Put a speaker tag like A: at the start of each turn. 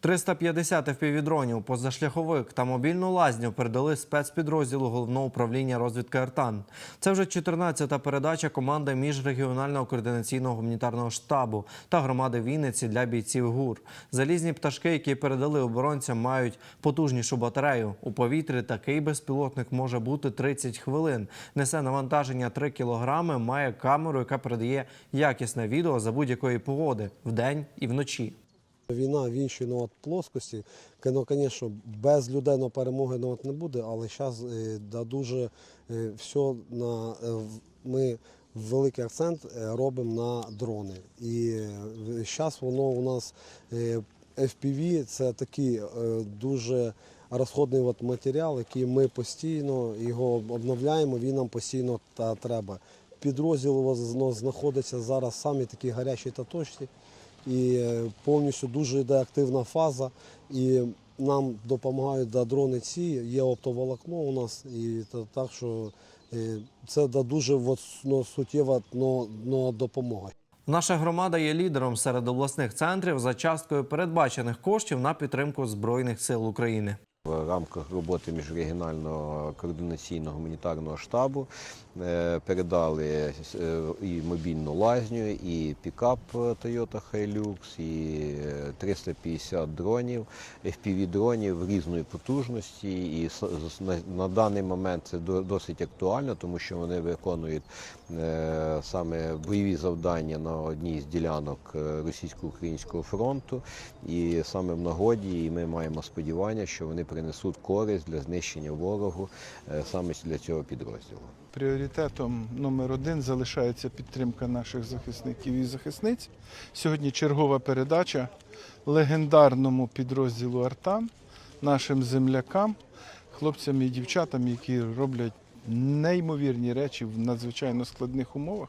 A: 350 FPV-дронів, позашляховик та мобільну лазню передали спецпідрозділу головного управління розвідки АРТАН. Це вже 14-та передача команди міжрегіонального координаційного гуманітарного штабу та громади Вінниці для бійців ГУР. Залізні пташки, які передали оборонцям, мають потужнішу батарею. У повітрі такий безпілотник може бути 30 хвилин. Несе навантаження 3 кілограми, має камеру, яка передає якісне відео за будь-якої погоди вдень і вночі.
B: Війна в іншій ну, от, плоскості. Ну, звісно, без людей на перемоги ну, от, не буде, але зараз да, дуже е, все на е, ми великий акцент е, робимо на дрони. І зараз воно у нас е, FPV це такий е, дуже розходний от, матеріал, який ми постійно його обновляємо, він нам постійно та, треба. Підрозділ вас ну, знаходиться зараз самі такі гарячі та точці і е, повністю дуже йде активна фаза. І нам допомагають да, дрони ці, є оптоволокно у нас, і та- так що е, це да, дуже ну, суттєва ну, допомога.
A: Наша громада є лідером серед обласних центрів за часткою передбачених коштів на підтримку Збройних сил України.
C: В рамках роботи міжрегіонального координаційного гуманітарного штабу е, передали е, і мобільну лазню, і пікап Toyota Hilux, і е, 350 дронів, FPV-дронів різної потужності. І на, даний момент це досить актуально, тому що вони виконують е, саме бойові завдання на одній з ділянок е, російсько-українського фронту. І саме в нагоді і ми маємо сподівання, що вони принесуть користь для знищення ворогу е, саме для цього підрозділу.
D: Пріоритетом номер один залишається підтримка наших захисників і захисниць. Сьогодні чергова передача легендарному підрозділу Артан, нашим землякам, хлопцям і дівчатам, які роблять неймовірні речі в надзвичайно складних умовах.